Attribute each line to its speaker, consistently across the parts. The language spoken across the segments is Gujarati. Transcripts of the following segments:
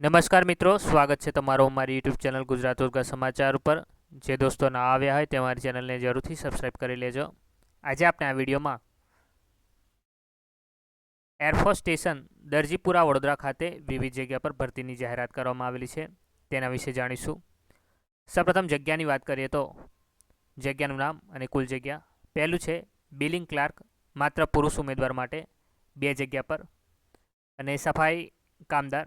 Speaker 1: નમસ્કાર મિત્રો, સ્વાગત છે તમારો અમારી યુટ્યુબ ચેનલ ગુજરાત ઉર્ગા સમાચાર ઉપર. જે દોસ્તો ના આવ્યા હોય તે અમારી ચેનલને જરૂરથી સબસ્ક્રાઈબ કરી લેજો. આજે આપણે આ વિડીયોમાં એરફોર્સ સ્ટેશન દરજીપુરા, વડોદરા ખાતે વિવિધ જગ્યા પર ભરતીની જાહેરાત કરવામાં આવેલી છે. તેના વિશે જાણીશું. સૌપ્રથમ જગ્યાની વાત કરીએ તો જગ્યાનું નામ અને કુલ જગ્યા. પહેલું છે બિલિંગ ક્લાર્ક, માત્ર પુરુષ ઉમેદવાર માટે બે જગ્યા પર. અને સફાઈ કામદાર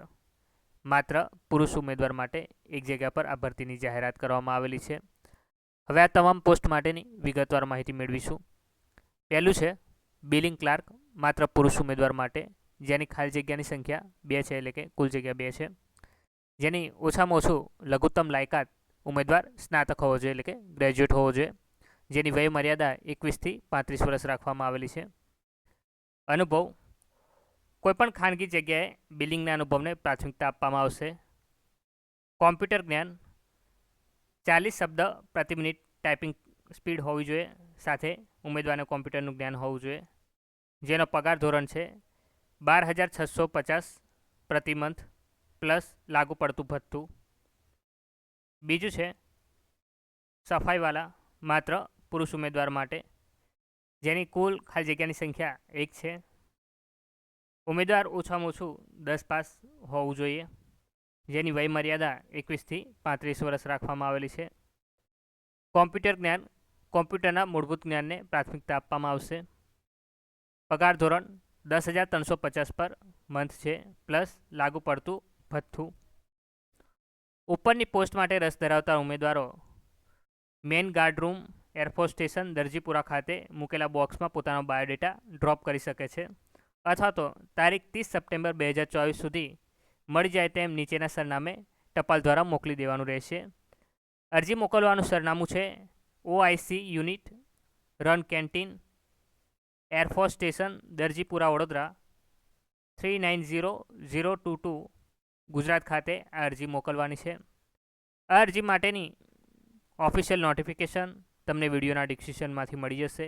Speaker 1: માત્ર પુરુષ ઉમેદવાર માટે એક જગ્યા પર આ ભરતીની જાહેરાત કરવામાં આવેલી છે. હવે આ તમામ પોસ્ટ માટેની વિગતવાર માહિતી મેળવીશું. પહેલું છે, બિલિંગ ક્લાર્ક માત્ર પુરુષ ઉમેદવાર માટે, જેની ખાલી જગ્યાની સંખ્યા બે છે એટલે કે કુલ જગ્યા બે છે. જેની ઓછામાં ઓછું લઘુત્તમ લાયકાત ઉમેદવાર સ્નાતક હોવો જોઈએ એટલે કે ગ્રેજ્યુએટ હોવો જોઈએ. જેની વય મર્યાદા એકવીસથી પાંત્રીસ વર્ષ રાખવામાં આવેલી છે. અનુભવ કોઈપણ ખાનગી જગ્યાએ બિલિંગના અનુભવને પ્રાથમિકતા આપવામાં આવશે. કોમ્પ્યુટર જ્ઞાન. ચાલીસ શબ્દ પ્રતિ મિનિટ ટાઈપિંગ સ્પીડ હોવી જોઈએ. સાથે ઉમેદવારને કોમ્પ્યુટરનું જ્ઞાન હોવું જોઈએ. જેનો પગાર ધોરણ છે બાર હજાર છસો પચાસ પ્રતિ મંથ પ્લસ લાગુ પડતું ભથ્થું. બીજું છે સફાઈવાળા માત્ર પુરુષ ઉમેદવાર માટે. જેની કુલ ખાલી જગ્યાની સંખ્યા એક છે. ઉમેદવાર ઓછામાં ઓછું દસ પાસ હોવું જોઈએ. જેની વયમર્યાદા એકવીસથી પાંત્રીસ વર્ષ રાખવામાં આવેલી છે. કોમ્પ્યુટર જ્ઞાન, કોમ્પ્યુટરના મૂળભૂત જ્ઞાનને પ્રાથમિકતા આપવામાં આવશે. પગાર ધોરણ દસ હજાર ત્રણસો પચાસ પર મંથ છે પ્લસ લાગુ પડતું ભથ્થું. ઉપરની પોસ્ટ માટે રસ ધરાવતા ઉમેદવારો, main guard room, air force station, Darjipura ખાતે મૂકેલા બોક્સમાં પોતાનો બાયોડેટા ડ્રોપ કરી શકે છે. અથવા તો તારીખ ત્રીસ સપ્ટેમ્બર બે હજાર ચોવીસ સુધી મળી જાય તેમ નીચેના સરનામે ટપાલ દ્વારા મોકલી દેવાનું રહેશે. અરજી મોકલવાનું સરનામું છે OIC unit, run canteen air force station, Darjipura, Vadodara, three nine zero zero two two, Gujarat ખાતે આ અરજી મોકલવાની છે. આ અરજી માટેની ઓફિશિયલ નોટિફિકેશન તમને વિડીયોના ડિસ્ક્રિપ્શનમાંથી મળી જશે.